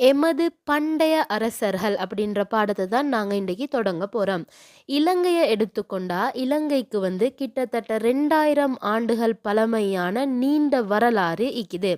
எமது பண்டைய அரசர்கள் அப்படின்ற பாடத்தை தான் நாங்கள் இன்றைக்கி தொடங்க போகிறோம் இலங்கையை எடுத்துக்கொண்டா இலங்கைக்கு வந்து கிட்டத்தட்ட ரெண்டாயிரம் ஆண்டுகள் பழமையான நீண்ட வரலாறு இக்குது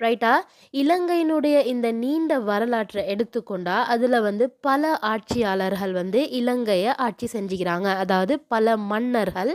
ரைட்டா இலங்கையினுடைய இந்த நீண்ட வரலாற்றை எடுத்துக்கொண்டா அதில் வந்து பல ஆட்சியாளர்கள் வந்து இலங்கையை ஆட்சி செஞ்சுக்கிறாங்க. அதாவது பல மன்னர்கள்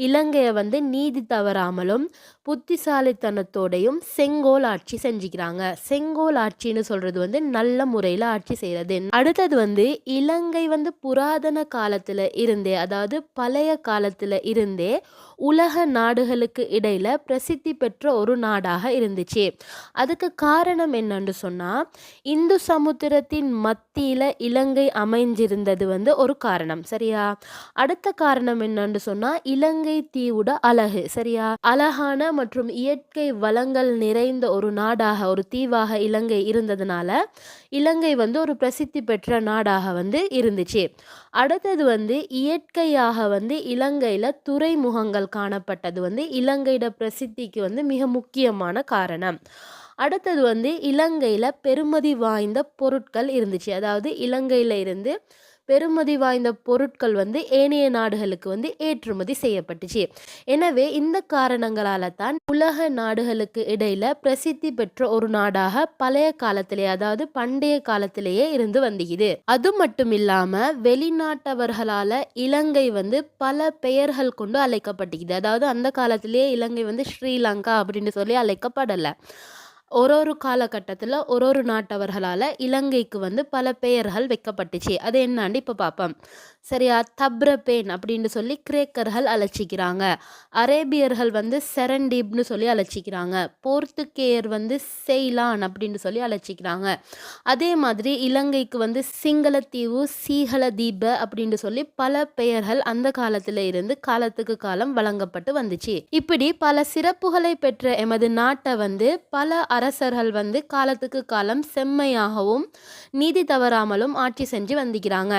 இலங்கையை வந்து நீதி தவறாமலும் புத்திசாலித்தனத்தோடையும் செங்கோல் ஆட்சி செஞ்சுக்கிறாங்க. செங்கோல் ஆட்சின்னு சொல்றது வந்து நல்ல முறையில் ஆட்சி செய்கிறது அடுத்தது வந்து இலங்கை வந்து புராதன காலத்தில் இருந்தே அதாவது பழைய காலத்தில் இருந்தே உலக நாடுகளுக்கு இடையில் பிரசித்தி பெற்ற ஒரு நாடாக இருந்துச்சு. அதுக்கு காரணம் என்னன்னு சொன்னால் இந்து சமுத்திரத்தின் மத்தியில் இலங்கை அமைஞ்சிருந்தது வந்து ஒரு காரணம். சரியா? அடுத்த காரணம் என்னன்னு சொன்னால் இலங்கை தீவுட அழகு. சரியா? அழகான மற்றும் இயற்கை வளங்கள் நிறைந்த ஒரு நாடாக ஒரு தீவாக இலங்கை இருந்ததுனால இலங்கை வந்து ஒரு பிரசித்தி பெற்ற நாடாக வந்து இருந்துச்சு. அடுத்தது வந்து இயற்கையாக வந்து இலங்கையில் துறைமுகங்கள் காணப்பட்டது வந்து இலங்கையிட பிரசித்திக்கு வந்து மிக முக்கியமான காரணம். அடுத்தது வந்து இலங்கையில் பெருமதி வாய்ந்த பொருட்கள் இருந்துச்சு. அதாவது இலங்கையில் இருந்து பெருமதி வாய்ந்த பொருட்கள் வந்து ஏனைய நாடுகளுக்கு வந்து ஏற்றுமதி செய்யப்பட்டுச்சு. எனவே இந்த காரணங்களால தான் உலக நாடுகளுக்கு இடையில பிரசித்தி பெற்ற ஒரு நாடாக பழைய காலத்திலே அதாவது பண்டைய காலத்திலேயே இருந்து வந்தது அது மட்டும் இல்லாம வெளிநாட்டவர்களால இலங்கை வந்து பல பெயர்கள் கொண்டு அழைக்கப்பட்டுக்குது. அதாவது அந்த காலத்திலேயே இலங்கை வந்து ஸ்ரீலங்கா அப்படின்னு சொல்லி அழைக்கப்படலை. ஒரு ஒரு காலகட்டத்தில் ஒரு ஒரு நாட்டவர்களால் இலங்கைக்கு வந்து பல பெயர்கள் வைக்கப்பட்டுச்சு. அது என்னான்னு இப்போ பார்ப்போம் சரியா? தப்ரபேன் அப்படின்னு சொல்லி கிரேக்கர்கள் அழைச்சிக்கிறாங்க. அரேபியர்கள் வந்து செரண்டீப்னு சொல்லி அழைச்சிக்கிறாங்க. போர்த்துகேயர் வந்து செய்லான் அப்படின்னு சொல்லி அழைச்சிக்கிறாங்க. அதே மாதிரி இலங்கைக்கு வந்து சிங்களத்தீவு சீகல தீப அப்படின்னு சொல்லி பல பெயர்கள் அந்த காலத்தில் இருந்து காலத்துக்கு காலம் வழங்கப்பட்டு வந்துச்சு. இப்படி பல சிறப்புகளை பெற்ற எமது நாட்டை வந்து பல அரசர்கள் வந்து காலத்துக்கு காலம் செம்மையாகவும் நீதி தவறாமலும் ஆட்சி செஞ்சு வந்திக்கிறாங்க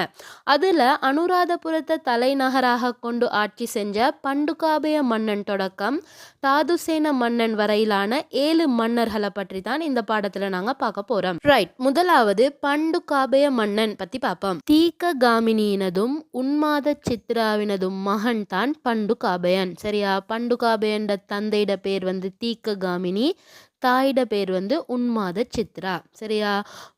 அதில் அனுராதபுரத்தை தலைநகராக கொண்டு ஆட்சி செஞ்ச பண்டுகாபய மன்னன் தொடக்கம் தாதுசேன மன்னன் வரையிலான ஏழு மன்னர்களை பற்றி தான் இந்த பாடத்தில் நாங்கள் பார்க்க போகிறோம் ரைட் முதலாவது பண்டுகாபய மன்னன் பற்றி பார்ப்போம். தீக்க காமினியினதும் உன்மாத சித்ராவினதும் மகன் தான் பண்டுகாபயன். சரியா? பண்டுகாபயன்ற தந்தையிட பேர் வந்து தீக்க காமினி தாயிட பேர் வந்து உன்மாத சித்ரா சரியா?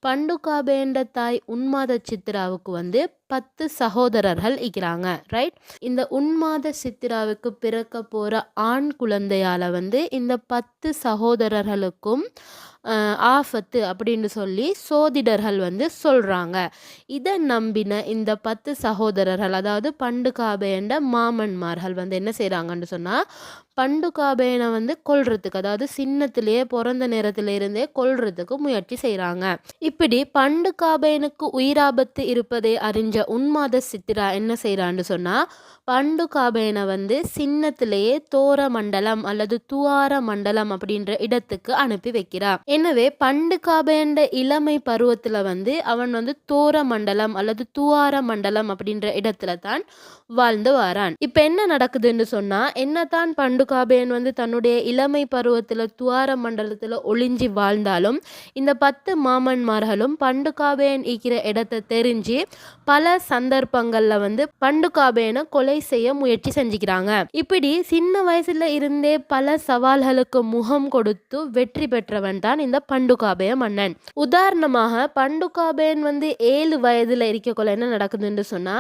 பண்டுகாபேன்ற தாய் உன்மாத சித்ராவுக்கு வந்து பத்து சகோதரர்கள் இருக்கிறாங்க ரைட் இந்த உன்மாத சித்திராவுக்கு பிறக்க போகிற ஆண் குழந்தையால் வந்து இந்த பத்து சகோதரர்களுக்கும் ஆஃபத்து அப்படின்னு சொல்லி சோதிடர்கள் வந்து சொல்கிறாங்க இதை நம்பின இந்த பத்து சகோதரர்கள் அதாவது பண்டு காபேண்ட மாமன்மார்கள் வந்து என்ன செய்கிறாங்கன்னு சொன்னால் பண்டு காபேனை வந்து கொல்றதுக்கு அதாவது சின்னத்திலேயே பிறந்த நேரத்தில் இருந்தே கொல்றதுக்கு முயற்சி செய்கிறாங்க இப்படி பண்டு காபேனுக்கு உயிராபத்து இருப்பதை அறிஞ்ச உன்மாத சித்திரா என்ன செய்கிறான்னு சொன்னால் பண்டு காபேனை வந்து சின்னத்திலேயே தோர மண்டலம் அல்லது துவார மண்டலம் அப்படின்ற இடத்துக்கு அனுப்பி வைக்கிறார் எனவே பண்டு காபேண்ட இளமை பருவத்தில் வந்து அவன் வந்து தோர மண்டலம் அல்லது துவார மண்டலம் அப்படின்ற இடத்துல தான் வாழ்ந்து வாரான். இப்போ என்ன நடக்குதுன்னு சொன்னால் என்னதான் பண்டுகாபேன் வந்து தன்னுடைய இளமை பருவத்தில் துவார மண்டலத்தில் ஒளிஞ்சி வாழ்ந்தாலும் இந்த பத்து மாமன்மார்களும் பண்டுகாபேன் இருக்கிற இடத்தை தெரிஞ்சு பல சந்தர்ப்பங்களில் வந்து பண்டுகாபேனை கொலை செய்ய முயற்சி செஞ்சுக்கிறாங்க. இப்படி சின்ன வயசுல இருந்தே பல சவால்களுக்கு முகம் கொடுத்து வெற்றி பெற்றவன் தான் இந்த பண்டுகாபேய மன்னன். உதாரணமாக பண்டுகாபேன் வந்து ஏழு வயதுல இருக்கக்குள்ள என்ன நடக்குதுன்னு சொன்னா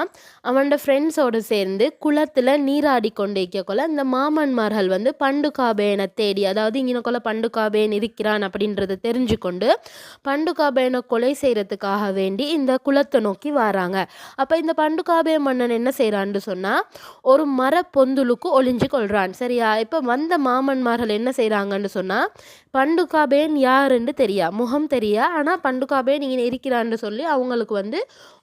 அவனோட ஃப்ரெண்ட்ஸோட சேர்ந்து குளத்தில் நீராடி கொண்டு இருக்கக்குள்ள இந்த மாமன்மார்கள் வந்து பண்டுகாபேனை தேடி அதாவது இங்கனக்குள்ள பண்டுகாபேன் இருக்கிறான் அப்படின்றத தெரிஞ்சு கொண்டு பண்டுகாபேனை கொலை செய்கிறதுக்காக வேண்டி இந்த குளத்தை நோக்கி வராங்க. அப்போ இந்த பண்டுகாபே மன்னன் என்ன செய்கிறான்னு சொன்னால் ஒரு மரப்பொந்துலுக்கு ஒளிஞ்சு கொள்கிறான் சரியா? இப்போ வந்த மாமன்மார்கள் என்ன செய்கிறாங்கன்னு சொன்னால் பண்டுகாபேன் யாருன்னு தெரியா? முகம் தெரியா? ஆனால் பண்டுகாபேன் இங்கே இருக்கிறான்னு சொல்லி அவங்களுக்கு வந்து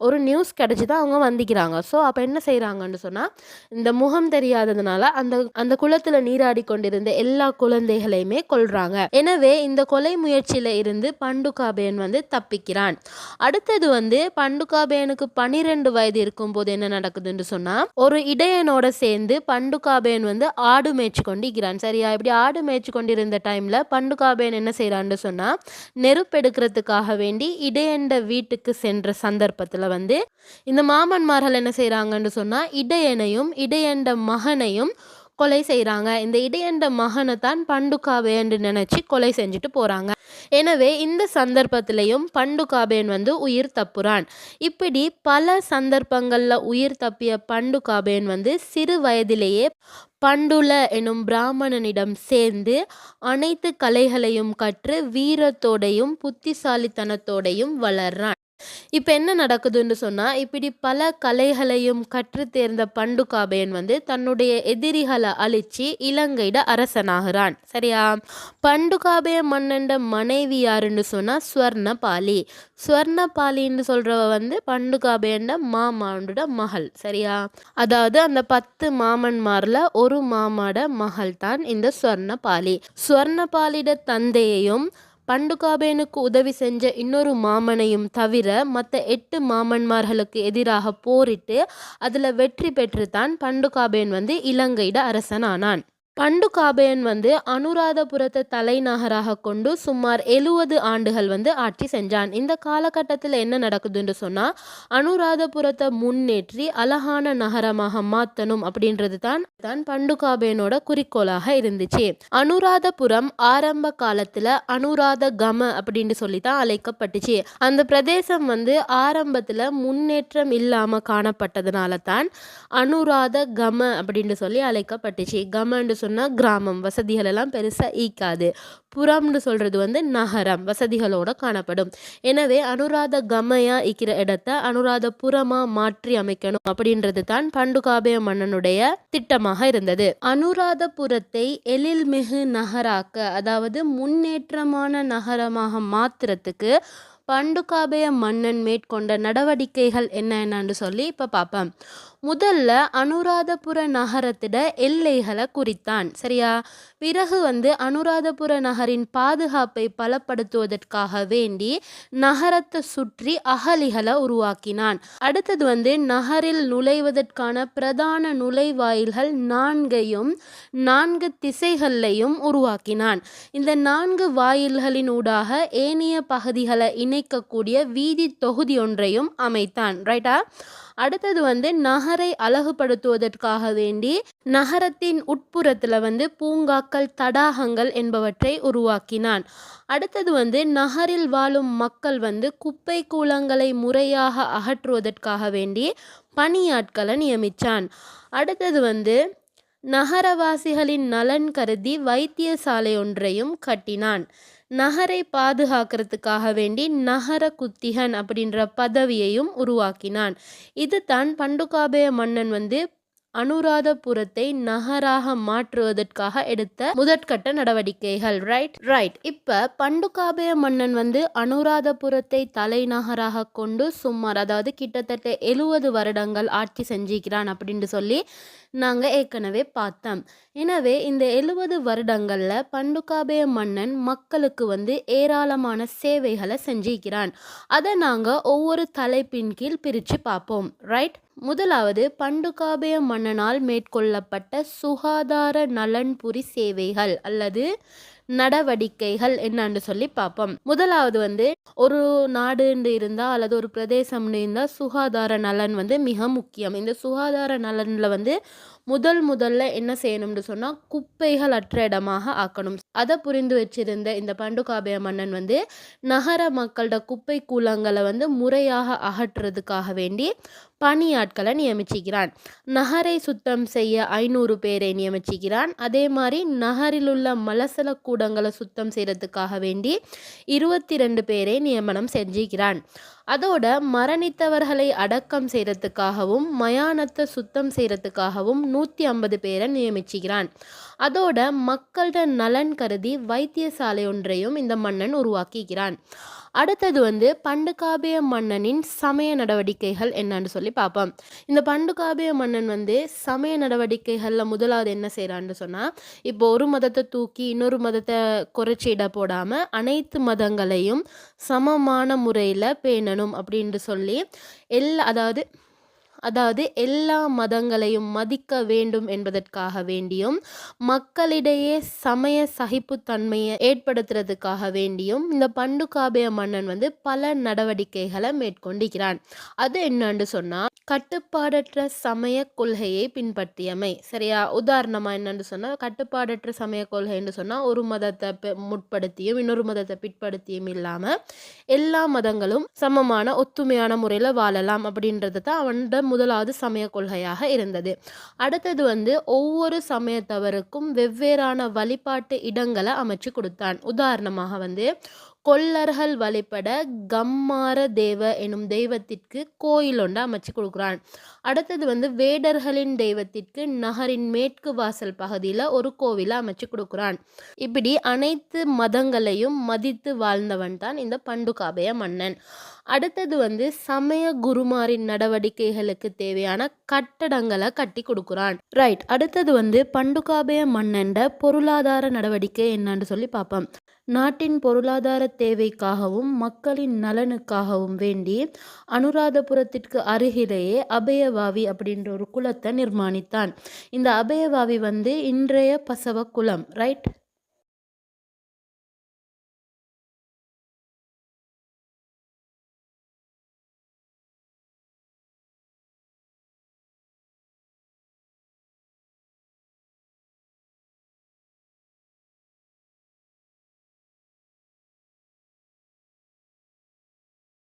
ஒரு நியூஸ் கிடச்சி தான் அவங்க வந்திக்கிறாங்க. ஸோ அப்போ என்ன செய்கிறாங்கன்னு சொன்னால் இந்த முகம் தெரியாததுனால அந்த அந்த குளத்தில் நீராடி கொண்டிருந்த எல்லா குழந்தைகளையுமே கொள்கிறாங்க எனவே இந்த கொலை முயற்சியில் இருந்து பண்டுகாபேன் வந்து தப்பிக்கிறான். அடுத்தது வந்து பண்டுகாபேனுக்கு பனிரெண்டு வயது இருக்கும்போது என்ன நடக்குதுன்னு சொன்னா ஒரு இடையனோட சேர்ந்து பண்டுகாபேன் வந்து ஆடு மேய்ச்சி கொண்டிருக்கிறான். சரியா? இப்படி ஆடு மேய்ச்சி கொண்டிருந்த டைம்ல பண்டுகாபேன் என்ன செய்யறான்னு சொன்னா நெருப்பெடுக்கிறதுக்காக வேண்டி இடையண்ட வீட்டுக்கு சென்ற சந்தர்ப்பத்துல வந்து இந்த மாமன்மார்கள் என்ன செய்யறாங்கன்னு சொன்னா இடையனையும் இடையண்ட மகனையும் கொலை செய்கிறாங்க இந்த இடையண்ட மகனை தான் பண்டுகாபேன்னு நினச்சி கொலை செஞ்சுட்டு போகிறாங்க எனவே இந்த சந்தர்ப்பத்திலையும் பண்டுகாபேன் வந்து உயிர் தப்புறான். இப்படி பல சந்தர்ப்பங்களில் உயிர் தப்பிய பண்டுகாபேன் வந்து சிறு வயதிலேயே பண்டுல எனும் பிராமணனிடம் சேர்ந்து அனைத்து கலைகளையும் கற்று வீரத்தோடையும் புத்திசாலித்தனத்தோடையும் வளர்றான். இப்போ என்ன நடக்குதுன்னு சொன்னால் இப்படி பல கலைகளையும் கற்று தேர்ந்த பண்டுகாபேன் வந்து தன்னுடைய எதிரிகளை அழிச்சு இலங்கையிட அரசனாகிறான். சரியா? பண்டுகாபே மன்னண்ட மனைவி யாருன்னு சொன்னால் ஸ்வர்ணபாலி. ஸ்வர்ணபாலின்னு சொல்கிறவ வந்து பண்டுகாபேண்ட மாமாண்டோட மகள். சரியா? அதாவது அந்த பத்து மாமன்மாரில் ஒரு மாமாட மகள் தான் இந்த ஸ்வர்ணபாலி. ஸ்வர்ணபாலிட தந்தையையும் பண்டுகாபேனுக்கு உதவி செஞ்ச இன்னொரு மாமனையும் தவிர மற்ற எட்டு மாமன்மார்களுக்கு எதிராக போரிட்டு அதில் வெற்றி பெற்று தான் பண்டுகாபேன் வந்து இலங்கையிட அரசனானான். பண்டுகாபேன் வந்து அனுராதபுரத்தை தலைநகராக கொண்டு சுமார் எழுவது ஆண்டுகள் வந்து ஆட்சி செஞ்சான். இந்த காலகட்டத்தில் என்ன நடக்குதுன்னு சொன்னால் அனுராதபுரத்தை முன்னேற்றி அழகான நகரமாக மாற்றணும் அப்படின்றது தான் தான் பண்டுகாபேனோட குறிக்கோளாக இருந்துச்சு. அனுராதபுரம் ஆரம்ப காலத்தில் அனுராத கம அப்படின்னு சொல்லி தான் அழைக்கப்பட்டுச்சு. அந்த பிரதேசம் வந்து ஆரம்பத்தில் முன்னேற்றம் இல்லாமல் காணப்பட்டதுனால தான் அனுராத கம அப்படின்னு சொல்லி அழைக்கப்பட்டுச்சு. கமன்னு சொன்னால் கிராமம். வசதிகள் எல்லாம் பெருசாக ஈக்காது. புறம்னு சொல்கிறது வந்து நகரம். வசதிகளோட காணப்படும். எனவே அனுராத கமையாக இருக்கிற இடத்த அனுராத புறமாக மாற்றி அமைக்கணும் அப்படின்றது தான் பண்டுகாபய மன்னனுடைய திட்டமாக இருந்தது. அனுராதபுரத்தை எழில்மிகு நகராக்க அதாவது முன்னேற்றமான நகரமாக மாத்துறதுக்கு பண்டுகாபய மன்னன் மேற்கொண்ட நடவடிக்கைகள் என்ன என்னன்னு சொல்லி இப்போ பார்ப்போம் முதல்ல அனுராதபுர நகரத்திட எல்லைகளை குறித்தான். சரியா? பிறகு வந்து அனுராதபுர நகரின் பாதுகாப்பை பலப்படுத்துவதற்காக வேண்டி நகரத்தை சுற்றி அகலிகளை உருவாக்கினான். அடுத்தது வந்து நகரில் நுழைவதற்கான பிரதான நுழைவாயில்கள் நான்கையும் நான்கு திசைகளையும் உருவாக்கினான். இந்த நான்கு வாயில்களின் ஊடாக ஏனைய பகுதிகளை இணைக்கக்கூடிய வீதி தொகுதி ஒன்றையும் அமைத்தான். ரைட்டா அடுத்தது வந்து நகரை அழகுபடுத்துவதற்காக வேண்டி நகரத்தின் உட்புறத்தில் வந்து பூங்காக்கள் தடாகங்கள் என்பவற்றை உருவாக்கினான். அடுத்தது வந்து நகரில் வாழும் மக்கள் வந்து குப்பை கூலங்களை முறையாக அகற்றுவதற்காக வேண்டி பணியாட்களை நியமித்தான் அடுத்தது வந்து நகரவாசிகளின் நலன் கருதி வைத்தியசாலை ஒன்றையும் கட்டினான். நகரை பாதுகாக்கிறதுக்காக வேண்டி நகர குத்திகன் அப்படின்ற பதவியையும் உருவாக்கினான். இது தான் பண்டுகாபய மன்னன் வந்து அனுராதபுரத்தை நகராக மாற்றுவதற்காக எடுத்த முதற்கட்ட நடவடிக்கைகள். ரைட் ரைட் இப்போ பண்டுகாபய மன்னன் வந்து அனுராதபுரத்தை தலைநகராக கொண்டு சுமார் அதாவது கிட்டத்தட்ட எழுவது வருடங்கள் ஆட்சி செஞ்சுக்கிறான் அப்படின்னு சொல்லி நாங்கள் ஏற்கனவே பார்த்தோம். எனவே இந்த எழுவது வருடங்களில் பண்டுகாபய மன்னன் மக்களுக்கு வந்து ஏராளமான சேவைகளை செஞ்சுக்கிறான். அதை நாங்கள் ஒவ்வொரு தலைப்பின் கீழ் பிரித்து பார்ப்போம். ரைட் முதலாவது பண்டுகாபய மன்னனால் மேற்கொள்ளப்பட்ட சுகாதார நலன்புரி சேவைகள் அல்லது நடவடிக்கைகள் என்னன்னு சொல்லி பார்ப்போம். முதலாவது வந்து ஒரு நாடுன்னு இருந்தால் அல்லது ஒரு பிரதேசம்னு இருந்தால் சுகாதார நலன் வந்து மிக முக்கியம். இந்த சுகாதார நலனில் வந்து முதல் முதல்ல என்ன செய்யணும்னு சொன்னால் குப்பைகள் அற்ற இடமாக ஆக்கணும். அதை புரிந்து வச்சிருந்த இந்த பண்டுகாபய மன்னன் வந்து நகர மக்களோட குப்பை கூலங்களை வந்து முறையாக அகற்றுறதுக்காக வேண்டி பணியாட்களை நியமிச்சுக்கிறான். நகரை சுத்தம் செய்ய ஐநூறு பேரை நியமிச்சிக்கிறான். அதே மாதிரி நகரிலுள்ள மலசல கூடங்களை சுத்தம் செய்கிறதுக்காக வேண்டி இருபத்தி ரெண்டு பேரை நியமனம் செஞ்சுக்கிறான். அதோட மரணித்தவர்களை அடக்கம் செய்கிறதுக்காகவும் மயானத்தை சுத்தம் செய்கிறதுக்காகவும் நூற்றி ஐம்பது பேரை நியமிச்சுக்கிறான். அதோட மக்களோட நலன் கருதி வைத்தியசாலை ஒன்றையும் இந்த மன்னன் உருவாக்கிக்கிறான். அடுத்தது வந்து பண்டுகாபிய மன்னனின் சமய நடவடிக்கைகள் என்னன்னு சொல்லி பார்ப்போம். இந்த பண்டுகாபிய மன்னன் வந்து சமய நடவடிக்கைகளில் முதலாவது என்ன செய்கிறான்னு சொன்னால் இப்போ ஒரு மதத்தை தூக்கி இன்னொரு மதத்தை குறைச்சிட போடாமல் அனைத்து மதங்களையும் சமமான முறையில் பேணணும் அப்படின்ட்டு சொல்லி எல்லா அதாவது அதாவது எல்லா மதங்களையும் மதிக்க வேண்டும் என்பதற்காக வேண்டியும் மக்களிடையே சமய சகிப்புத்தன்மையை ஏற்படுத்துறதுக்காக வேண்டியும் இந்த பண்டுகாபய மன்னன் வந்து பல நடவடிக்கைகளை மேற்கொண்டிருக்கிறான். அது என்னன்னு சொன்னால் கட்டுப்பாடற்ற சமய கொள்கையை பின்பற்றியமை. சரியா? உதாரணமாக என்னென்னு சொன்னால் கட்டுப்பாடற்ற சமய கொள்கைன்னு சொன்னால் ஒரு மதத்தை முற்படுத்தியும் இன்னொரு மதத்தை பிற்படுத்தியும் இல்லாமல் எல்லா மதங்களும் சமமான ஒத்துமையான முறையில் வாழலாம் அப்படின்றது தான் அவனோட முதலாவது சமய கொள்கையாக இருந்தது. அடுத்தது வந்து ஒவ்வொரு சமயத்தவருக்கும் வெவ்வேறான வழிபாட்டு இடங்களை அமைச்சு கொடுத்தான். உதாரணமாக வந்து கொல்லர்கள் வழிபட கம்மார தேவ எனும் தெய்வத்திற்கு கோயில் ஒன்று அமைச்சு கொடுக்குறான். அடுத்தது வந்து வேடர்களின் தெய்வத்திற்கு நகரின் மேற்கு வாசல் பகுதியில் ஒரு கோவிலை அமைச்சு கொடுக்குறான். இப்படி அனைத்து மதங்களையும் மதித்து வாழ்ந்தவன் தான் இந்த பண்டுகாபய மன்னன். அடுத்தது வந்து சமய குருமாரின் நடவடிக்கைகளுக்கு தேவையான கட்டடங்களை கட்டி கொடுக்குறான். ரைட் அடுத்தது வந்து பண்டுகாபய மன்னன்ட பொருளாதார நடவடிக்கை என்னன்னு சொல்லி பார்ப்போம். நாட்டின் பொருளாதார தேவைக்காகவும் மக்களின் நலனுக்காகவும் வேண்டி அனுராதபுரத்திற்கு அருகிலேயே அபய அபயவாவி அப்படின்ற ஒரு குலத்தை நிர்மாணித்தான். இந்த அபயவாவி வந்து இன்றைய பசவ குலம் ரைட்